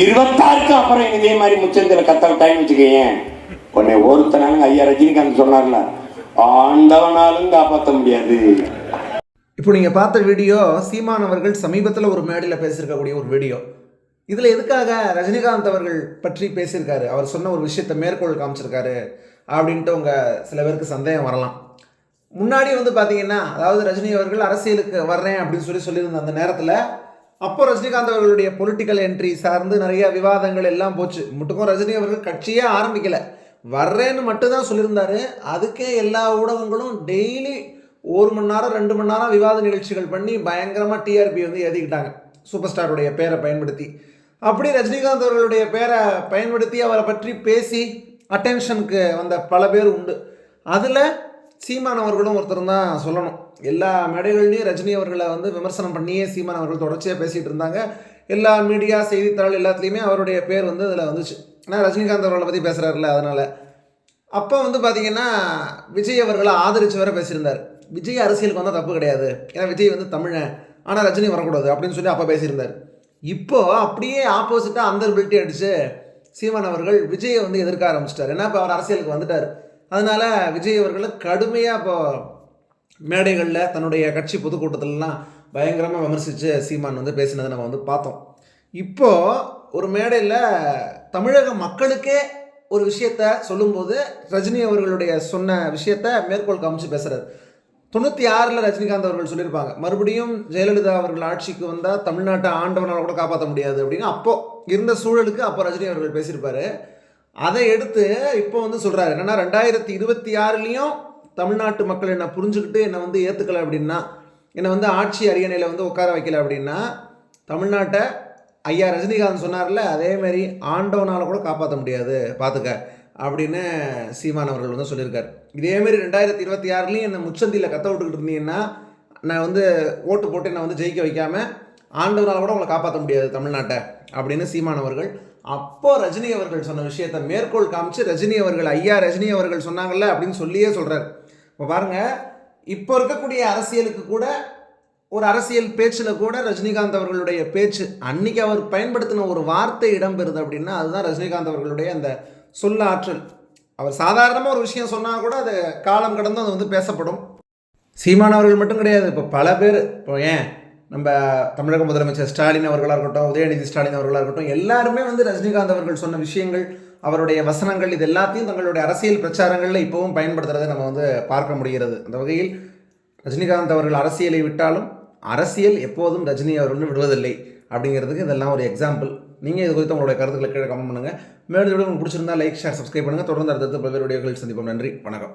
இருபத்தாறுக்கு அப்புறம் இதே மாதிரி முச்சந்தில கத்த விட்டாயின்னு வச்சுக்கேன் உன்னை ஒருத்தனாலும் ஐயா ரஜினிகாந்த் சொன்னார்ல ஆண்டவனாலும் காப்பாற்ற முடியாது. இப்போ நீங்கள் பார்த்த வீடியோ சீமான் அவர்கள் சமீபத்தில் ஒரு மேடையில் பேசியிருக்கக்கூடிய ஒரு வீடியோ. இதில் எதுக்காக ரஜினிகாந்த் அவர்கள் பற்றி பேசியிருக்காரு? அவர் சொன்ன ஒரு விஷயத்தை மேற்கோள் காமிச்சிருக்காரு அப்படின்ட்டு உங்கள் சில பேருக்கு சந்தேகம் வரலாம். முன்னாடி வந்து பார்த்தீங்கன்னா அதாவது ரஜினி அவர்கள் அரசியலுக்கு வர்றேன் அப்படின்னு சொல்லி சொல்லியிருந்த அந்த நேரத்தில் அப்போ ரஜினிகாந்த் அவர்களுடைய பொலிட்டிக்கல் என்ட்ரி சார்ந்து நிறைய விவாதங்கள் எல்லாம் போச்சு. முட்டுக்கும் ரஜினி அவர்கள் கட்சியே ஆரம்பிக்கல. வர்றேன்னு மட்டும்தான் சொல்லியிருந்தாரு. அதுக்கே எல்லா ஊடகங்களும் டெய்லி ஒரு மணி நேரம் ரெண்டு மணி நேரம் விவாத நிகழ்ச்சிகள் பண்ணி பயங்கரமாக டிஆர்பி வந்து எதிக்கிட்டாங்க சூப்பர் ஸ்டாருடைய பேரை பயன்படுத்தி. அப்படி ரஜினிகாந்த் அவர்களுடைய பேரை பயன்படுத்தி அவரை பற்றி பேசி அட்டென்ஷனுக்கு வந்த பல பேர் உண்டு. அதில் சீமான் அவர்களும் ஒருத்தர் தான் சொல்லணும். எல்லா மேடைகள்லையும் ரஜினி அவர்களை வந்து விமர்சனம் பண்ணியே சீமான் அவர்கள் தொடர்ச்சியாக பேசிகிட்டு இருந்தாங்க. எல்லா மீடியா செய்தித்தாள் எல்லாத்துலேயுமே அவருடைய பேர் வந்து அதில் வந்துச்சு. ஏன்னா ரஜினிகாந்த் அவர்களை பற்றி பேசுகிறாருல அதனால். அப்போ வந்து பார்த்திங்கன்னா விஜய் அவர்களை ஆதரித்து வேற பேசியிருந்தார். விஜய் அரசியலுக்கு வந்தால் தப்பு கிடையாது. ஏன்னா விஜய் வந்து தமிழன். ஆனால் ரஜினி வரக்கூடாது அப்படின்னு சொல்லி அப்போ பேசியிருந்தார். இப்போது அப்படியே ஆப்போசிட்டாக அந்த பில்ட்டி அடித்து சீமான் அவர்கள் விஜயை வந்து எதிர்க்க ஆரம்பிச்சிட்டார். ஏன்னா இப்போ அவர் அரசியலுக்கு வந்துட்டார். அதனால் விஜய் அவர்களை கடுமையாக இப்போது மேடைகளில் தன்னுடைய கட்சி பொதுக்கூட்டத்திலலாம் பயங்கரமாக விமர்சித்து சீமான் வந்து பேசினதை நம்ம வந்து பார்த்தோம். இப்போது ஒரு மேடையில் தமிழக மக்களுக்கே ஒரு விஷயத்த சொல்லும்போது ரஜினி அவர்களுடைய சொன்ன விஷயத்த மேற்கோள் காமிச்சு பேசுகிறார் தொண்ணூற்றி ஆறில் ரஜினிகாந்த் அவர்கள் சொல்லியிருப்பாங்க மறுபடியும் ஜெயலலிதா அவர்கள் ஆட்சிக்கு வந்தால் தமிழ்நாட்டை ஆண்டவனால் கூட காப்பாற்ற முடியாது அப்படின்னு. அப்போது இருந்த சூழலுக்கு அப்போ ரஜினி அவர்கள் பேசியிருப்பாரு. அதை எடுத்து இப்போ வந்து சொல்கிறாரு என்னன்னா ரெண்டாயிரத்தி இருபத்தி ஆறுலேயும் தமிழ்நாட்டு மக்கள் என்னை புரிஞ்சுக்கிட்டு என்னை வந்து ஏற்றுக்கலை அப்படின்னா என்னை வந்து ஆட்சி அரியணையில் வந்து உட்கார வைக்கல அப்படின்னா தமிழ்நாட்டை ஐயா ரஜினிகாந்த் சொன்னார்ல அதேமாரி ஆண்டவனால் கூட காப்பாற்ற முடியாது பார்த்துக்க அப்படின்னு சீமான் அவர்கள் வந்து சொல்லியிருக்கார். இதேமாரி ரெண்டாயிரத்தி இருபத்தி ஆறுலேயும் என்னை முச்சந்தியில் கத்த விட்டுக்கிட்டு இருந்தீங்கன்னா நான் வந்து ஓட்டு போட்டு என்னை வந்து ஜெயிக்க வைக்காமல் ஆண்டவனால் கூட உங்களை காப்பாற்ற முடியாது தமிழ்நாட்டை அப்படின்னு சீமான் அவர்கள் அப்போ ரஜினி அவர்கள் சொன்ன விஷயத்தை மேற்கோள் காமிச்சு ரஜினி அவர்கள் ஐயா ரஜினி அவர்கள் சொன்னாங்கல்ல அப்படின்னு சொல்லியே சொல்கிறார் இப்போ பாருங்கள் இப்போ இருக்கக்கூடிய அரசியலுக்கு கூட ஒரு அரசியல் பேச்சில் கூட ரஜினிகாந்த் அவர்களுடைய பேச்சு அன்னைக்கு அவர் பயன்படுத்தின ஒரு வார்த்தை இடம்பெறுது அப்படின்னா அதுதான் ரஜினிகாந்த் அவர்களுடைய அந்த சொல்லாற்றல். அவர் சாதாரணமாக ஒரு விஷயம் சொன்னால் கூட அது காலம் கடந்து அது வந்து பேசப்படும். சீமான் அவர்கள் மட்டும் கிடையாது இப்போ பல பேர் இப்போ ஏன் நம்ம தமிழக முதலமைச்சர் ஸ்டாலின் அவர்களாக இருக்கட்டும் உதயநிதி ஸ்டாலின் அவர்களாக இருக்கட்டும் எல்லாருமே வந்து ரஜினிகாந்த் அவர்கள் சொன்ன விஷயங்கள் அவருடைய வசனங்கள் இது எல்லாத்தையும் தங்களுடைய அரசியல் பிரச்சாரங்களில் இப்போவும் பயன்படுத்துறதை நம்ம வந்து பார்க்க முடிகிறது. அந்த வகையில் ரஜினிகாந்த் அவர்கள் அரசியலை விட்டாலும் அரசியல் எப்போதும் ரஜினி அவர்கள் விடுவதில்லை அப்படிங்கிறதுக்கு இதெல்லாம் ஒரு எக்ஸாம்பிள் நீங்கள் இது குறித்து உங்களுடைய கருத்துக்களை கீழே கமெண்ட் பண்ணுங்கள் மேலும் உங்களுக்கு பிடிச்சிருந்தா லைக் ஷேர் சப்ஸ்கிரைப் பண்ணுங்கள் தொடர்ந்து அடுத்தடுத்து பல்வேறு வீடியோக்களில் சந்திப்போம். நன்றி. வணக்கம்.